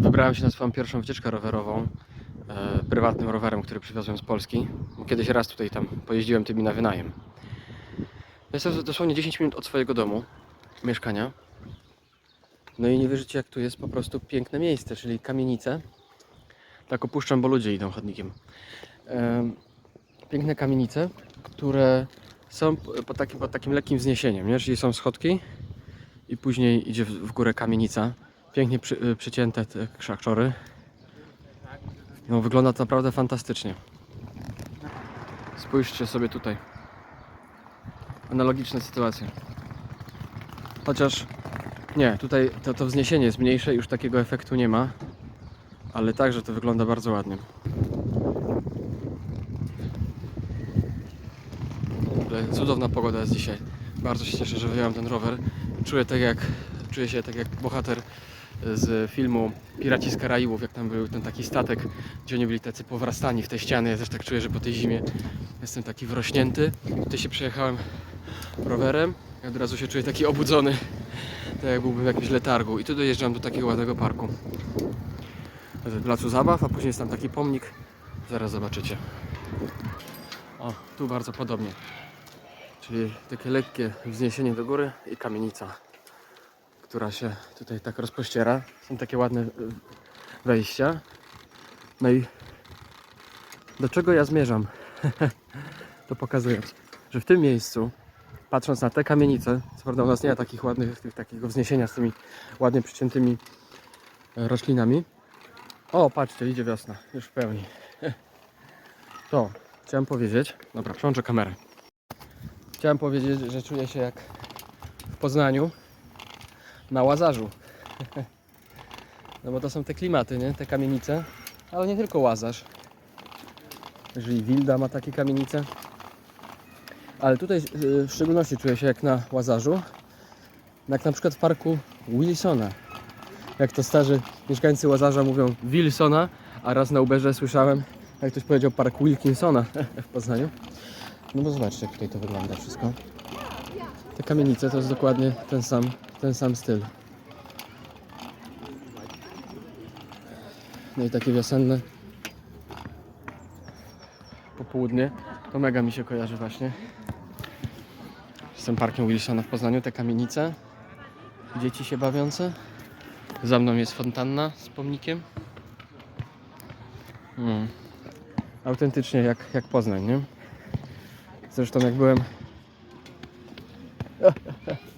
Wybrałem się na swoją pierwszą wycieczkę rowerową e, prywatnym rowerem, który przywiozłem z Polski. Kiedyś raz tutaj tam pojeździłem tymi na wynajem. Jestem dosłownie 10 minut od swojego domu, mieszkania. No i nie wierzycie jak tu jest po prostu piękne miejsce, czyli kamienice. Tak opuszczam, bo ludzie idą chodnikiem. Em, Piękne kamienice, które są pod takim, pod takim lekkim wzniesieniem, nie? czyli są schodki i później idzie w, w górę kamienica. Pięknie przy, y, przycięte te krzaczory. No wygląda to naprawdę fantastycznie. Spójrzcie sobie tutaj. Analogiczna sytuacja. Chociaż nie, tutaj to, to wzniesienie jest mniejsze, już takiego efektu nie ma. Ale także to wygląda bardzo ładnie. Cudowna pogoda jest dzisiaj. Bardzo się cieszę, że wyjąłem ten rower. Czuję tak jak czuję się tak jak bohater z filmu Piraci z Karaibów, jak tam był ten taki statek, gdzie oni byli tacy powrastani w te ściany. Ja też tak czuję, że po tej zimie jestem taki wrośnięty. Tutaj się przejechałem rowerem i od razu się czuję taki obudzony, tak jak byłbym w jakimś letargu. I tu dojeżdżam do takiego ładnego parku. Z placu zabaw, a później jest tam taki pomnik. Zaraz zobaczycie. O, tu bardzo podobnie. Czyli takie lekkie wzniesienie do góry i kamienica, która się tutaj tak rozpościera. Są takie ładne y, wejścia. No i do czego ja zmierzam? to pokazując, że w tym miejscu, patrząc na te kamienice, co prawda u nas nie ma takich ładnych, tych, takiego wzniesienia z tymi ładnie przyciętymi e, roślinami. O, patrzcie, idzie wiosna, już w pełni. To, chciałem powiedzieć, dobra, przełączę kamerę. Chciałem powiedzieć, że czuję się jak w Poznaniu na Łazarzu. No bo to są te klimaty, nie? Te kamienice. Ale nie tylko Łazarz. Jeżeli Wilda ma takie kamienice. Ale tutaj y, w szczególności czuję się jak na Łazarzu. Jak na przykład w parku Wilsona. Jak to starzy mieszkańcy Łazarza mówią Wilsona, a raz na Uberze słyszałem, jak ktoś powiedział park Wilkinsona w Poznaniu. No bo zobaczcie, jak tutaj to wygląda wszystko. Te kamienice to jest dokładnie ten sam, ten sam styl. No i takie wiosenne popołudnie. To mega mi się kojarzy właśnie. Z tym parkiem Wilsona w Poznaniu, te kamienice. Dzieci się bawiące. Za mną jest fontanna z pomnikiem. Mm. Autentycznie jak, jak Poznań, nie? Zresztą jak byłem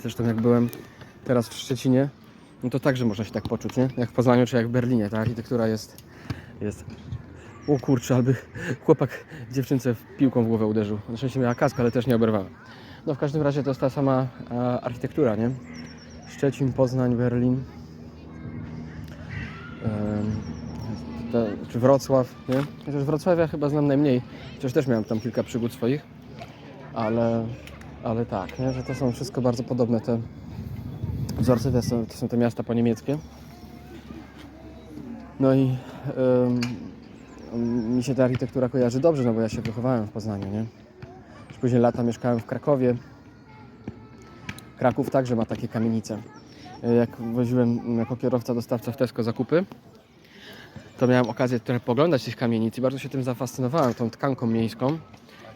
Zresztą jak byłem teraz w Szczecinie, no to także można się tak poczuć, nie? Jak w Poznaniu czy jak w Berlinie, ta architektura jest jest o kurczę, chłopak dziewczynce piłką w głowę uderzył. Na szczęście miała kask, ale też nie oberwała. No w każdym razie to jest ta sama a, architektura, nie? Szczecin, Poznań, Berlin. Czy Wrocław, nie? Chociaż Wrocławia chyba znam najmniej, chociaż też miałem tam kilka przygód swoich, ale, ale tak, nie? że to są wszystko bardzo podobne te wzorce, to są, to są te miasta poniemieckie. No i mi się ta architektura kojarzy dobrze, no bo ja się wychowałem w Poznaniu, nie? Już później lata mieszkałem w Krakowie. Kraków także ma takie kamienice. E, Jak woziłem jako kierowca dostawca w Tesco zakupy, to miałem okazję trochę poglądać tych kamienic i bardzo się tym zafascynowałem, tą tkanką miejską.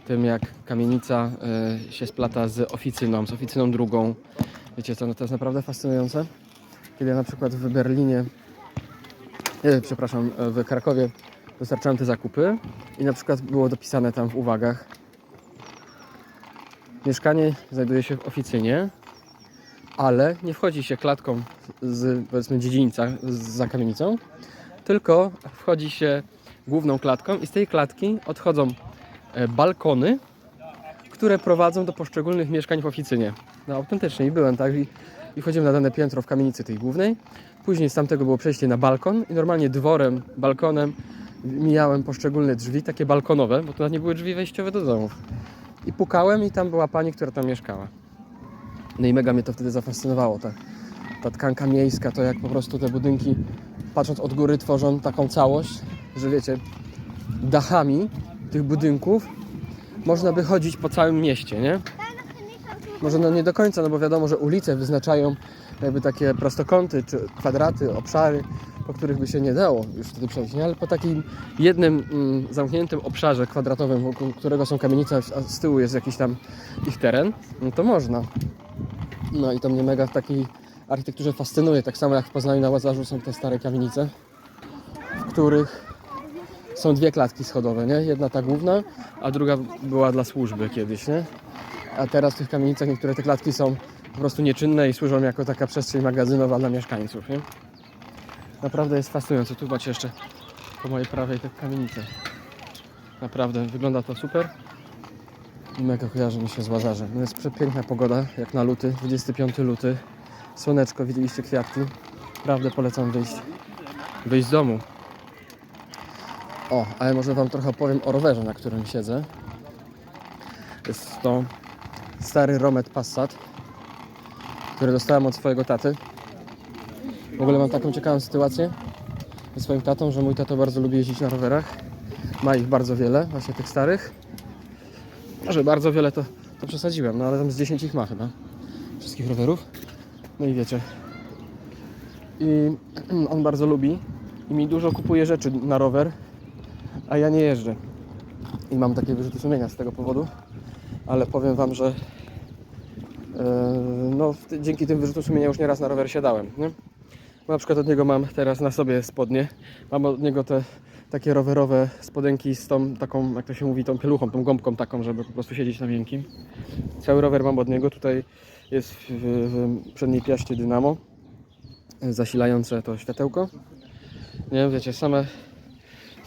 Tym jak kamienica e, się splata z oficyną, z oficyną drugą. Wiecie co, no to jest naprawdę fascynujące. Kiedy ja na przykład w Berlinie, e, przepraszam, e, w Krakowie dostarczałem te zakupy i na przykład było dopisane tam w uwagach Mieszkanie znajduje się w oficynie, ale nie wchodzi się klatką z powiedzmy dziedzińca za kamienicą, tylko wchodzi się główną klatką i z tej klatki odchodzą balkony, które prowadzą do poszczególnych mieszkań w oficynie. No autentycznie i byłem tak i, i wchodziłem na dane piętro w kamienicy tej głównej. Później z tamtego było przejście na balkon i normalnie dworem, balkonem mijałem poszczególne drzwi, takie balkonowe, bo to nie były drzwi wejściowe do domów. I pukałem i tam była pani, która tam mieszkała. No i mega mnie to wtedy zafascynowało, ta, ta tkanka miejska, to jak po prostu te budynki, patrząc od góry, tworzą taką całość, że wiecie, dachami tych budynków można by chodzić po całym mieście, nie? Może no nie do końca, no bo wiadomo, że ulice wyznaczają jakby takie prostokąty czy kwadraty, obszary, po których by się nie dało już wtedy przejść, nie? ale po takim jednym mm, zamkniętym obszarze kwadratowym, wokół którego są kamienice, a z tyłu jest jakiś tam ich teren, no to można. No i to mnie mega w takiej architekturze fascynuje, tak samo jak w Poznaniu na Łazarzu są te stare kamienice, w których są dwie klatki schodowe, nie? Jedna ta główna, a druga była dla służby kiedyś, nie? A teraz w tych kamienicach niektóre te klatki są po prostu nieczynne i służą jako taka przestrzeń magazynowa dla mieszkańców, nie? Naprawdę jest fascynujące. Tu macie jeszcze po mojej prawej te kamienice. Naprawdę wygląda to super. Mega kojarzy mi się z Łazarzem. No jest przepiękna pogoda, jak na luty, 25 luty. Słoneczko, widzieliście kwiatki. Naprawdę polecam wyjść, wyjść z domu. O, ale może Wam trochę opowiem o rowerze, na którym siedzę. Jest to stary Romet Passat, który dostałem od swojego taty. W ogóle mam taką ciekawą sytuację ze swoim tatą, że mój tato bardzo lubi jeździć na rowerach. Ma ich bardzo wiele, właśnie tych starych. Może bardzo wiele to, to przesadziłem, no ale tam z 10 ich ma chyba. Wszystkich rowerów. No i wiecie. I on bardzo lubi i mi dużo kupuje rzeczy na rower, a ja nie jeżdżę. I mam takie wyrzuty sumienia z tego powodu, ale powiem Wam, że e, no, dzięki tym wyrzutom sumienia już nieraz na rower siadałem. Nie? Na przykład od niego mam teraz na sobie spodnie. Mam od niego te takie rowerowe spodenki z tą taką, jak to się mówi, tą pieluchą, tą gąbką taką, żeby po prostu siedzieć na miękkim. Cały rower mam od niego. Tutaj jest w, w, przedniej piaście dynamo e, zasilające to światełko. Nie wiecie, same,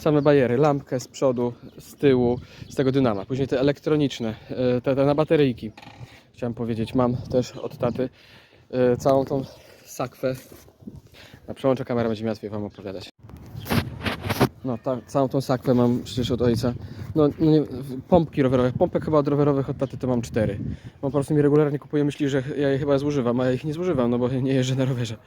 same bajery, lampkę z przodu, z tyłu, z tego dynama. Później te elektroniczne, e, te, te na bateryjki. Chciałem powiedzieć, mam też od taty e, całą tą sakwę. Na przełączę kamera będzie mi łatwiej Wam opowiadać. No, ta, całą tą sakwę mam przecież od ojca. No, no nie, pompki rowerowe. Pompek chyba od rowerowych od taty to mam cztery. On po prostu mi regularnie kupuje, myśli, że ja je chyba zużywam, a ja ich nie zużywam, no bo nie jeżdżę na rowerze.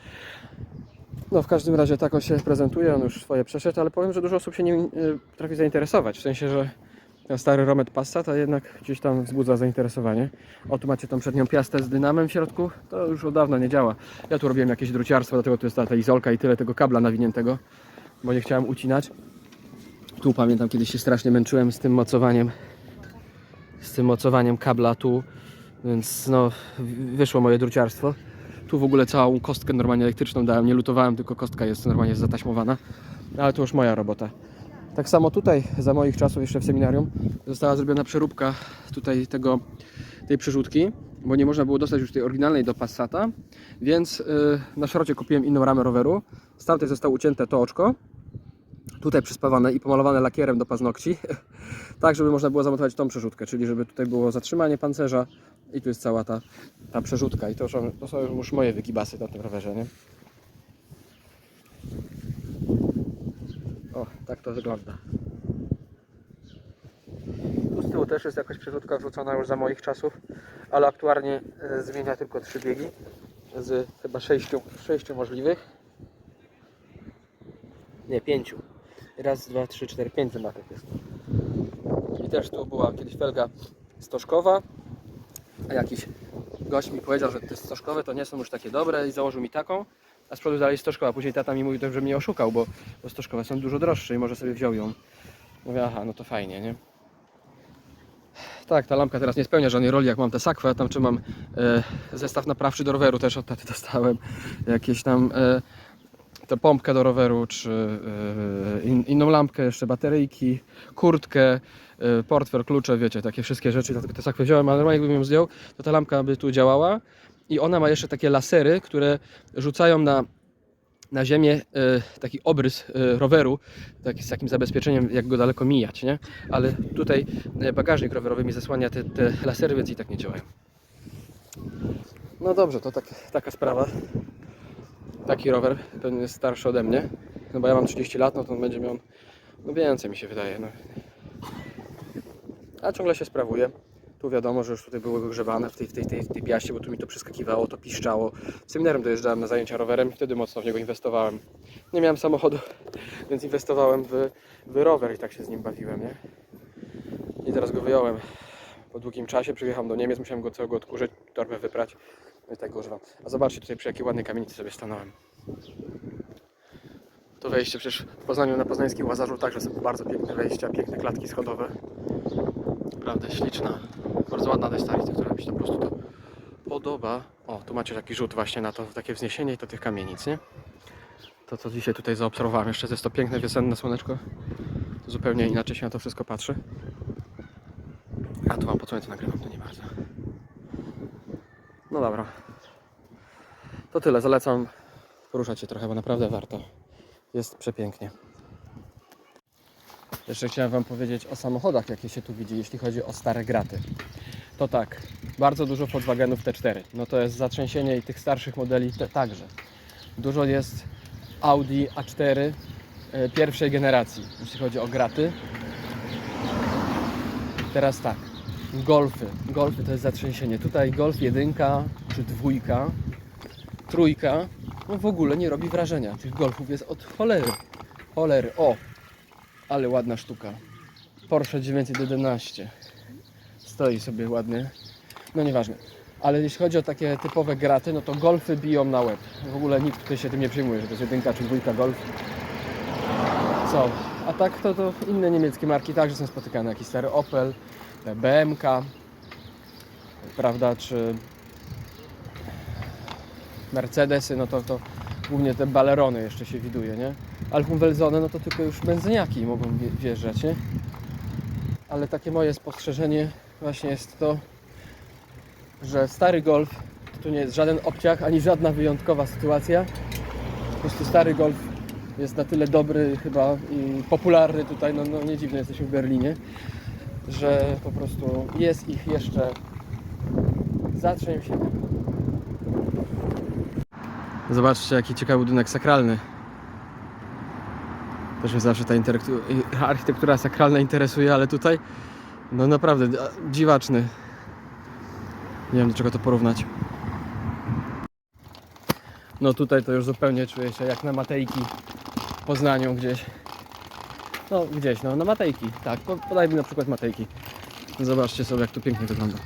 No w każdym razie tak on się prezentuje, on już swoje przeszedł, ale powiem, że dużo osób się nim y, trafi zainteresować. W sensie, że ten stary Romet Passat, a jednak gdzieś tam wzbudza zainteresowanie. O, tu macie tą przednią piastę z dynamem w środku. To już od dawna nie działa. Ja tu robiłem jakieś druciarstwo, dlatego tu jest ta, ta izolka i tyle tego kabla nawiniętego, bo nie chciałem ucinać. Tu pamiętam, kiedyś się strasznie męczyłem z tym mocowaniem, z tym mocowaniem kabla tu, więc no, wyszło moje druciarstwo. Tu w ogóle całą kostkę normalnie elektryczną dałem, nie lutowałem, tylko kostka jest normalnie zataśmowana. Ale to już moja robota. Tak samo tutaj, za moich czasów jeszcze w seminarium, została zrobiona przeróbka tutaj tego, tej przerzutki, bo nie można było dostać już tej oryginalnej do Passata, więc yy, na szrocie kupiłem inną ramę roweru. Z tamtej zostało ucięte to oczko, tutaj przyspawane i pomalowane lakierem do paznokci, tak żeby można było zamontować tą przerzutkę, czyli żeby tutaj było zatrzymanie pancerza i tu jest cała ta, ta przerzutka i to są, to są już moje wykibasy na tym rowerze, nie? O, tak to wygląda. Tu z tyłu też jest jakaś przerzutka wrzucona już za moich czasów, ale aktualnie e, zmienia tylko trzy biegi z chyba sześciu, sześciu możliwych. Nie, pięciu. Raz, dwa, trzy, cztery, pięć zębatek jest. I też tu była kiedyś felga stożkowa, a jakiś gość mi powiedział, że te stożkowe to nie są już takie dobre i założył mi taką, a z przodu dalej stożkowa. Później tata mi mówił, że mnie oszukał, bo, bo stożkowe są dużo droższe i może sobie wziął ją. Mówię, aha, no to fajnie, nie? Tak, ta lampka teraz nie spełnia żadnej roli, jak mam tę sakwę, tam czy mam e, zestaw naprawczy do roweru też od taty dostałem, jakieś tam e, tę pompkę do roweru, czy e, in, inną lampkę, jeszcze bateryjki, kurtkę, e, portfel, klucze, wiecie, takie wszystkie rzeczy, dlatego tę sakwę wziąłem, ale jakbym ją zdjął, to ta lampka by tu działała i ona ma jeszcze takie lasery, które rzucają na na ziemię e, taki obrys roweru, taki, z takim zabezpieczeniem, jak go daleko mijać, nie? Ale tutaj bagażnik rowerowy mi zasłania te, te lasery, więc i tak nie działają. No dobrze, to tak, taka sprawa. Taki rower, ten jest starszy ode mnie. No bo ja mam 30 lat, no to on będzie miał no więcej mi się wydaje. No. A ciągle się sprawuje. Tu wiadomo, że już tutaj były wygrzebane w tej, w tej, tej, tej piaście, bo tu mi to przeskakiwało, to piszczało. Seminarium dojeżdżałem na zajęcia rowerem i wtedy mocno w niego inwestowałem. Nie miałem samochodu, więc inwestowałem w, w rower i tak się z nim bawiłem, nie? I teraz go wyjąłem, po długim czasie. Przyjechałem do Niemiec, musiałem go całego odkurzyć, torbę wyprać. I tak używam. A zobaczcie tutaj przy jakiej ładnej kamienicy sobie stanąłem. To wejście przecież w Poznaniu na poznańskim Łazarzu także są bardzo piękne wejścia, piękne klatki schodowe. Naprawdę śliczna. Bardzo ładna ta architektura, mi się po prostu to podoba. O, tu macie taki rzut właśnie na to, takie wzniesienie i to tych kamienic, nie? To co dzisiaj tutaj zaobserwowałem, jeszcze jest to piękne wiosenne słoneczko. Zupełnie inaczej się na to wszystko patrzy. A tu wam po co ja to nagrywam, to nie bardzo. No dobra. To tyle, zalecam poruszać się trochę, bo naprawdę warto. Jest przepięknie. Jeszcze chciałem Wam powiedzieć o samochodach, jakie się tu widzi, jeśli chodzi o stare graty. To tak, bardzo dużo Volkswagenów T4. No to jest zatrzęsienie i tych starszych modeli także. Dużo jest Audi A4 e, pierwszej generacji, jeśli chodzi o graty. Teraz tak, Golfy. Golfy to jest zatrzęsienie. Tutaj Golf jedynka czy dwójka, trójka, no w ogóle nie robi wrażenia. Tych Golfów jest od cholery. Cholery. O, ale ładna sztuka. Porsche 911. Stoi sobie ładnie. No nieważne. Ale jeśli chodzi o takie typowe graty, no to golfy biją na łeb. W ogóle nikt tutaj się tym nie przejmuje, że to jest jedynka czy dwójka golf. Co? A tak to, to inne niemieckie marki także są spotykane. Jakiś stary Opel, BMK, prawda, czy Mercedesy, no to, to głównie te balerony jeszcze się widuje, nie? Ale Humvelzone, no to tylko już benzyniaki mogą wje- wjeżdżać, nie? Ale takie moje spostrzeżenie właśnie jest to, że stary Golf to nie jest żaden obciach, ani żadna wyjątkowa sytuacja. Po prostu stary Golf jest na tyle dobry chyba i popularny tutaj, no, no nie dziwne, jesteśmy w Berlinie, że po prostu jest ich jeszcze zatrzęsienie. Zobaczcie, jaki ciekawy budynek sakralny. Też mnie zawsze ta architektura sakralna interesuje, ale tutaj no naprawdę dziwaczny. Nie wiem do czego to porównać. No tutaj to już zupełnie czuję się jak na Matejki w Poznaniu gdzieś. No gdzieś, no na Matejki, tak. po- Podajmy na przykład Matejki. Zobaczcie sobie jak to pięknie wygląda.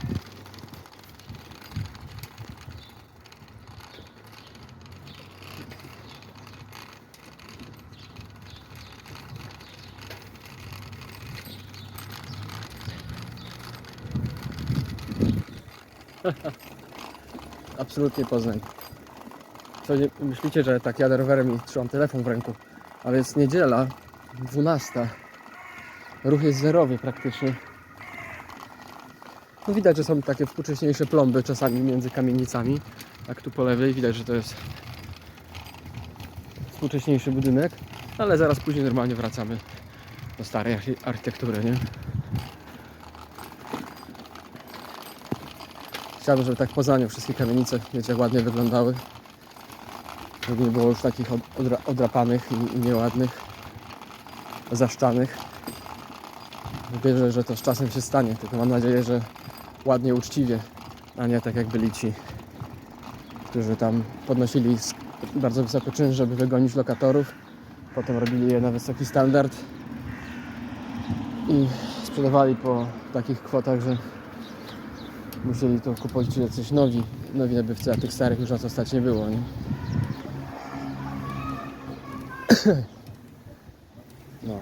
Absolutnie Poznań. Co nie myślicie, że tak jadę rowerem i trzymam telefon w ręku, ale jest niedziela, 12. Ruch jest zerowy praktycznie. No widać, że są takie współcześniejsze plomby czasami między kamienicami. Jak tu po lewej widać, że to jest współcześniejszy budynek, ale zaraz później normalnie wracamy do starej archi- architektury, nie? Chciałbym, żeby tak w Poznaniu wszystkie kamienice, wiecie, ładnie wyglądały. Żeby nie było już takich od, odra, odrapanych i, i nieładnych, zaszczanych. Wierzę, że to z czasem się stanie, tylko mam nadzieję, że ładnie, uczciwie, a nie tak jak byli ci, którzy tam podnosili bardzo wysoki czynsz, żeby wygonić lokatorów. Potem robili je na wysoki standard i sprzedawali po takich kwotach, że musieli to kupować jacyś nowi, nowi nabywcy, a tych starych już na co stać nie było, nie? No,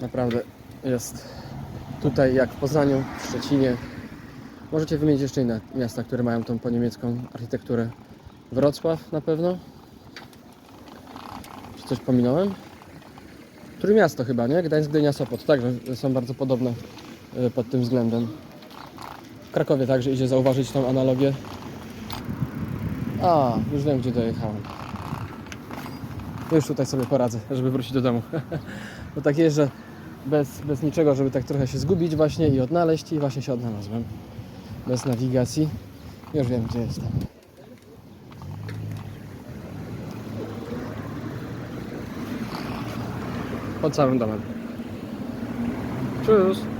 naprawdę jest tutaj jak w Poznaniu, w Szczecinie. Możecie wymienić jeszcze inne miasta, które mają tą po niemiecką architekturę. Wrocław na pewno. Czy coś pominąłem? Trójmiasto chyba, nie? Gdańsk, Gdynia, Sopot. Także są bardzo podobne y, pod tym względem. W Krakowie także idzie zauważyć tą analogię. A, już wiem gdzie dojechałem. Już tutaj sobie poradzę, żeby wrócić do domu. Bo tak jest, że bez, bez niczego, żeby tak trochę się zgubić właśnie i odnaleźć i właśnie się odnalazłem. Bez nawigacji. Już wiem gdzie jestem. Pod samym domem. Tschüss.